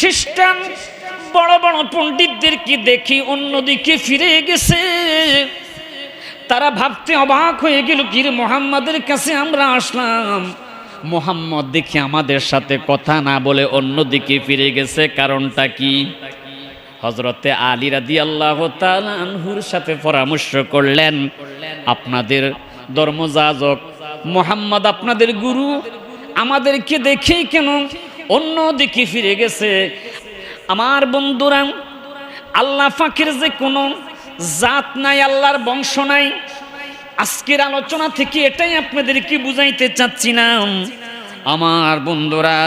খ্রিস্টান বড় বড় পণ্ডিতদেরকে দেখি? অন্যদিকে ফিরে গেছে। তারা ভাবতে অবাক হয়ে গেল, কির মোহাম্মদের কাছে আমরা আসলাম। মোহাম্মদ দেখি আমাদের সাথে কথা না বলে অন্যদিকে ফিরে গেছে। কারণটা কি? হজরতে আলী রাদি আল্লাহ আনহুর সাথে পরামর্শ করলেন, আপনাদের ধর্মযাজক মোহাম্মদ আপনাদের গুরু, আমাদেরকে দেখেই কেন অন্য দিকে ফিরে গেছে। আমার বন্ধুরা, আল্লাহ ফাঁকের যে কোনো জাত নাই, আল্লাহর বংশ নাই, আজকের আলোচনা থেকে এটাই আপনাদেরকে বুঝাইতে চাচ্ছি না আমার বন্ধুরা,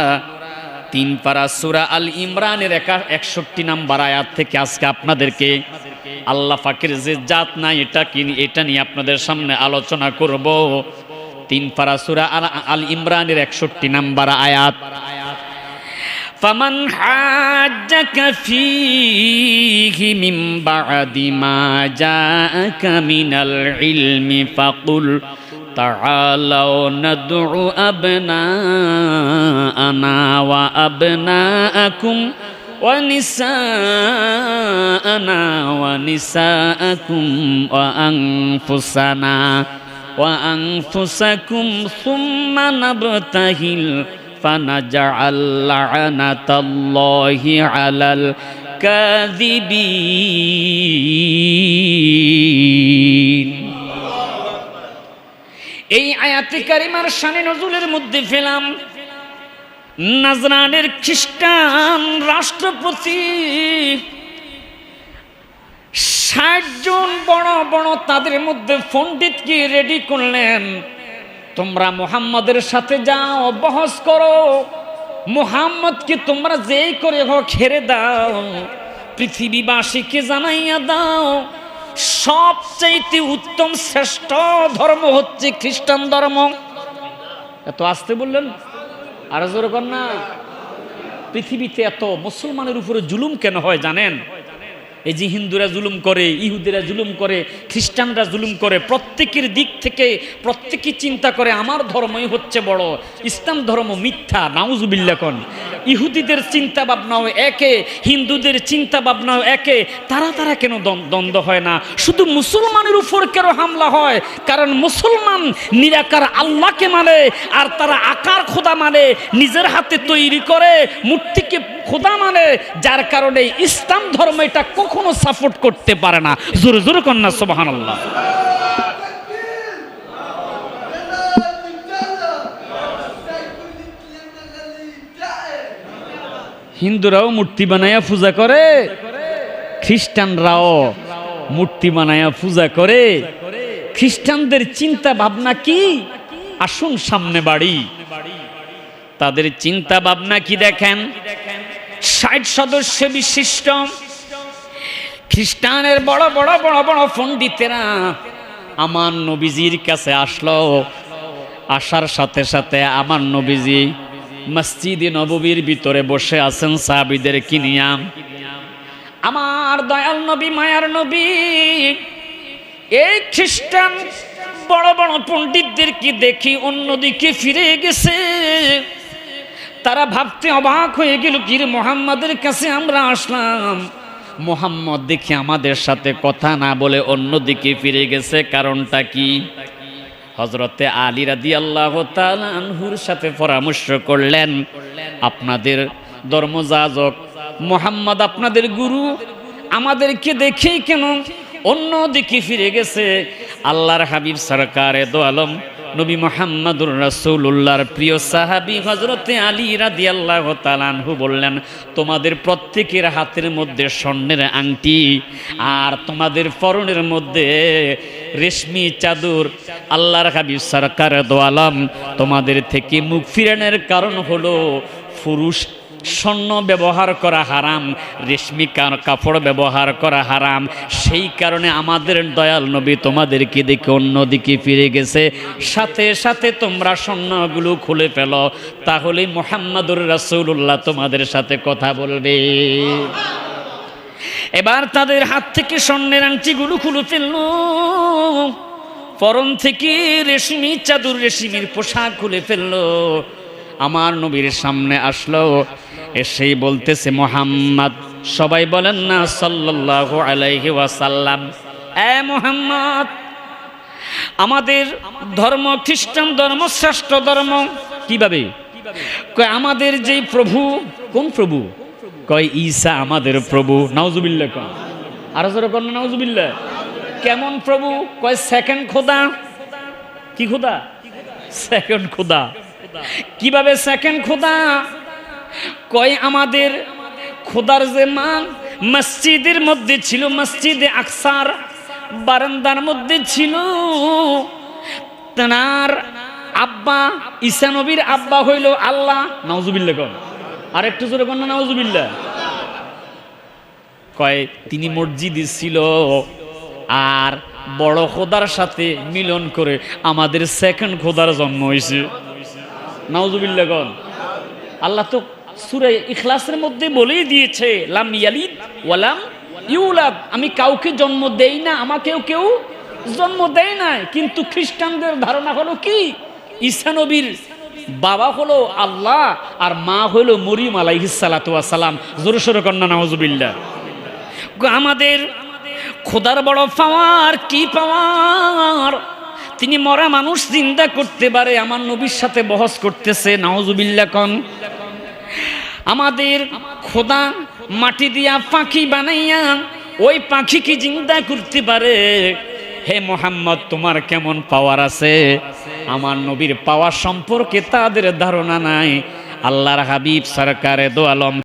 তিন পারা সুরা আল ইমরানের একা একষট্টি নাম্বার আয়াত থেকে আজকে আপনাদেরকে আল্লাহ ফাকের যে জাত নাই, এটা কি এটা নিয়ে আপনাদের সামনে আলোচনা করব। তিন পারা সুরা আল ইমরানের একষট্টি নাম্বার আয়াত। فمن حاجك فيه من بعد ما جاءك من العلم فقل تعالوا ندع أبناءنا وأبناءكم ونساءنا ونساءكم وأنفسنا وأنفسكم ثم نبتهل فنجعل لعنة الله على الكاذبين এই আয়াতে কারিমার শানে নজরুলের মধ্যে ফেলাম নাজরানের খ্রিস্টান রাষ্ট্রপতি ষাট জন বড় বড় তাদের মধ্যে পণ্ডিতকে রেডি করলেন তোমরা মুহাম্মদের সাথে যাও, বহস করো। মুহাম্মদকে তোমরা যেই করে হোক হেরে দাও। পৃথিবীবাসীকে জানাইয়া দাও, সবচাইতে উত্তম শ্রেষ্ঠ ধর্ম হচ্ছে খ্রিস্টান ধর্ম। এত আসতে বললেন, আরও জোর না। পৃথিবীতে এত মুসলমানের উপরে জুলুম কেন হয় জানেন? এই যে হিন্দুরা জুলুম করে, ইহুদিরা জুলুম করে, খ্রিস্টানরা জুলুম করে, প্রত্যেকের দিক থেকে প্রত্যেকে চিন্তা করে, আমার ধর্মই হচ্ছে বড়, ইসলাম ধর্ম মিথ্যা নাউজুবিল্লা কন। ইহুদিদের চিন্তা ভাবনাও একে, হিন্দুদের চিন্তা ভাবনাও একে, তারা তারা কেন দ্বন্দ্ব হয় না? শুধু মুসলমানের উপর কেন হামলা হয়? কারণ মুসলমান নিরাকার আল্লাহকে মানে আর তারা আকার খোদা মানে নিজের হাতে তৈরি করে, মূর্তিকে খোদা মানে যার কারণে ইসলাম ধর্ম এটা কখনো সাপোর্ট করতে পারে না। জোরে জোরে কন্যা আল্লাহ হিন্দুরাও মূর্তি বানাইয়া পূজা করে, খ্রিস্টানরাও মূর্তি বানাইয়া পূজা করে। খ্রিস্টানদের চিন্তা ভাবনা কি? আসুন সামনে বাড়ি। তাদের চিন্তা ভাবনা কি দেখেন? ষাট সদস্য বিশিষ্ট। খ্রিস্টানের বড় বড় বড় বড় পণ্ডিতেরা আমার নবীজির কাছে আসলো। আসার সাথে সাথে আমার নবীজি মসজিদে নববীর ভিতরে বসে আছেন সাহাবিদের কিনিয়াম আমার দয়াল নবী, মায়ার নবী, এই খ্রিস্টান বড় বড় পণ্ডিতদের কি দেখি অন্যদিকে ফিরে গেছে? তারা ভাবতে অবাক হয়ে গেল, কির মোহাম্মদের কাছে আমরা আসলাম? মোহাম্মদ দেখি আমাদের সাথে কথা না বলে অন্যদিকে ফিরে গেছে, কারণটা কি? হজরতে আলী রাদি আল্লাহ আনহুর সাথে পরামর্শ করলেন, আপনাদের ধর্মযাজক মোহাম্মদ আপনাদের গুরু আমাদেরকে দেখেই কেন অন্য দিকে ফিরে গেছে? আল্লাহর হাবিব সরকার দো আলম নবী মোহাম্মদুর রাসুল্লাহর প্রিয় সাহাবি হজরতে আলী রাদি আল্লাহ তালানহু বললেন, তোমাদের প্রত্যেকের হাতের মধ্যে স্বর্ণের আংটি আর তোমাদের পরনের মধ্যে রেশমি চাদর, আল্লাহর হাবিব সরকার দোয়ালাম। তোমাদের থেকে মুখ ফিরানোর কারণ হলো পুরুষ স্বর্ণ ব্যবহার করা হারাম, রেশমি কাপড় ব্যবহার করা হারাম। সেই কারণে আমাদের দয়াল নবী তোমাদেরকে দেখে অন্যদিকে ফিরে গেছে। সাথে সাথে তোমরা স্বর্ণগুলো খুলে ফেলো। তাহলে মোহাম্মদুর রাসূলুল্লাহ তোমাদের সাথে কথা বলবে। এবার তাদের হাত থেকে স্বর্ণের আংটিগুলো খুলে ফেলল। পরম থেকে রেশমি, চাদুর রেশমির পোশাক খুলে ফেলল। আমার নবীর সামনে আসলো, এসেই বলতেছে মোহাম্মদ, সবাই বলেন না সাল্লাল্লাহু আলাইহি ওয়াসাল্লাম। এ মোহাম্মদ, আমাদের ধর্ম খ্রিস্টান ধর্ম, শ্রেষ্ঠ ধর্ম কীভাবে? কয়, আমাদের যেই প্রভু, কোন প্রভু? কয়, ঈসা আমাদের প্রভু, নাউজুবিল্লাহ কয়। আর জোরে নাউজুবিল্লাহ। কেমন প্রভু? কয় সেকেন্ড খোদা। কি খোদা? সেকেন্ড খোদা। কীভাবে সেকেন্ড খোদা? কয়, আমাদের খোদার যে মান মসজিদের মধ্যে ছিল, মসজিদে আকসার বারান্দার মধ্যে ছিল তার আব্বা, ঈসা নবীর আব্বা হইল আল্লাহ। নাউজুবিল্লাহ কন। আর একটু জোরে কন না, নাউজুবিল্লাহ। কয়, তিনি মসজিদে ছিল আর বড় খোদার সাথে মিলন করে আমাদের সেকেন্ড খোদার জন্ম হয়েছে নাউজুবিল্লাহ কন আল্লাহ তো সুরে ইখলাসের মধ্যে বলেই দিয়েছে, লাম ইয়ালিদ ওয়ালাম ইউলাদ। আমি কাউকে জন্ম দেই না, আমাকেও কেউ জন্ম দেয় না কিন্তু খ্রিস্টানদের ধারণা হলো কি? ঈসা নবীর বাবা হলো আল্লাহ আর মা হলো মরিম আলাইহিস সালাতু ওয়াস সালাম। জোরে কন্যা নাউজুবিল্লাহ। আমাদের খোদার বড় পাওয়ার, কি পাওয়ার? তিনি মরা মানুষ চিন্তা করতে পারে, আমার নবীর সাথে বহস করতেছে নাওজুবিল্লা কন। আমাদের খোদা মাটি দিয়া পাখি বানাইয়া ওই পাখি কি চিন্তা করতে পারে। হে মোহাম্মদ, তোমার কেমন পাওয়ার আছে? আমার নবীর পাওয়ার সম্পর্কে তাদের ধারণা নাই। আল্লাহর হাবিব সরকারে দো আলম